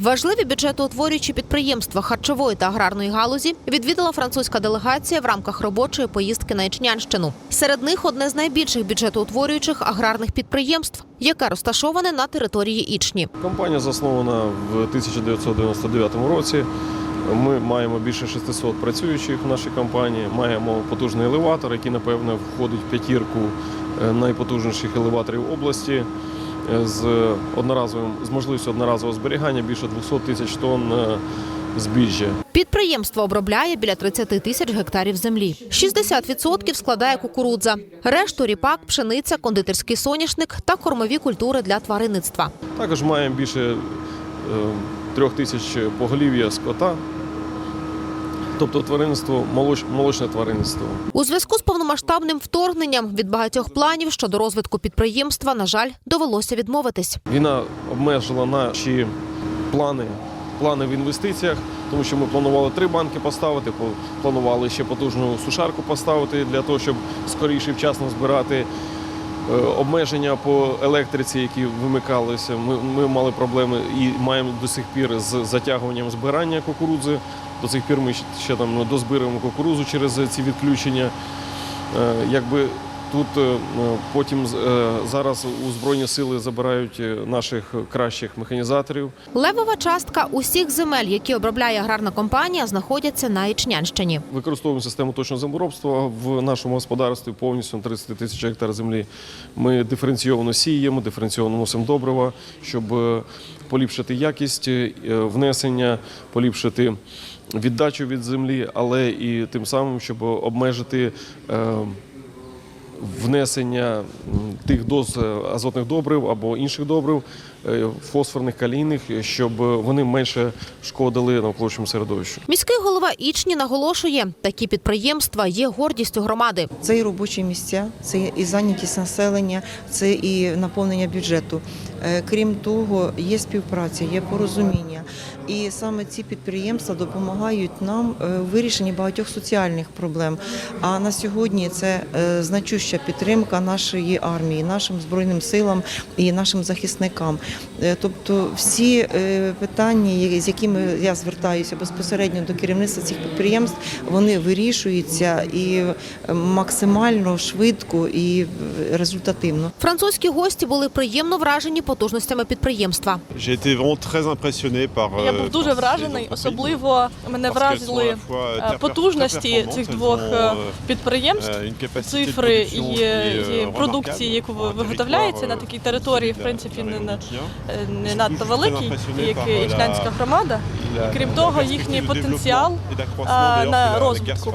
Важливі бюджетоутворюючі підприємства харчової та аграрної галузі відвідала французька делегація в рамках робочої поїздки на Ічнянщину. Серед них одне з найбільших бюджетоутворюючих аграрних підприємств, яке розташоване на території Ічні. Компанія заснована в 1999 році. Ми маємо більше 600 працюючих в нашій компанії. Маємо потужний елеватор, який, напевно, входить в п'ятірку е, найпотужніших елеваторів області з одноразовим з можливістю одноразового зберігання більше 200 тисяч тонн е, збіжжя. Підприємство обробляє біля 30 тисяч гектарів землі. 60% складає кукурудза, решту ріпак, пшениця, кондитерський соняшник та кормові культури для тваринництва. Також маємо більше е, трьох тисяч поголів'я скота, тобто тваринництво, молоч, молочне тваринництво. У зв'язку з повномасштабним вторгненням від багатьох планів щодо розвитку підприємства, на жаль, довелося відмовитись. Війна обмежила наші плани, плани в інвестиціях, тому що ми планували три банки поставити, по- планували ще потужну сушарку поставити для того, щоб скоріше вчасно збирати. Е, Обмеження по електриці, які вимикалися, ми, ми мали проблеми і маємо до сих пір з затягуванням збирання кукурудзи. До цих пір ми ще- там ну, дозбираємо кукурузу через ці відключення. Е, Якби тут е, е, потім е, зараз у Збройні сили забирають наших кращих механізаторів. Левова частка усіх земель, які обробляє аграрна компанія, знаходяться на Ічнянщині. Використовуємо систему точного землеробства в нашому господарстві повністю на 30 тисяч гектар землі. Ми диференційовано сіємо, диференційовано носимо добрива, щоб поліпшити якість внесення, поліпшити віддачу від землі, але і тим самим, щоб обмежити. Внесення тих доз е, азотних добрив або інших добрив, е, фосфорних калійних, щоб вони менше шкодили навколишньому середовищу. Міський голова Ічні наголошує, такі підприємства є гордістю громади. Це і робочі місця, це і зайнятість населення, це і наповнення бюджету. Е, Крім того, є співпраця, є порозуміння. І саме ці підприємства допомагають нам е, в вирішенні багатьох соціальних проблем. А на сьогодні це е, значуща підтримка нашої армії, нашим збройним силам і нашим захисникам. Е, Тобто, всі питання, з якими я звертаюся безпосередньо до керівництва цих підприємств, вони вирішуються і максимально швидко і результативно. Французькі гості були приємно вражені потужностями підприємства. Я був дуже вражений, особливо мене вразили е, потужності цих двох е, euh, підприємств, euh, цифри і, euh, продукції, яку виготовляється на euh, такій території, в принципі, не, е, надто impressionné як euh, Ічнянська громада. І крім того, їхній потенціал на розвитку.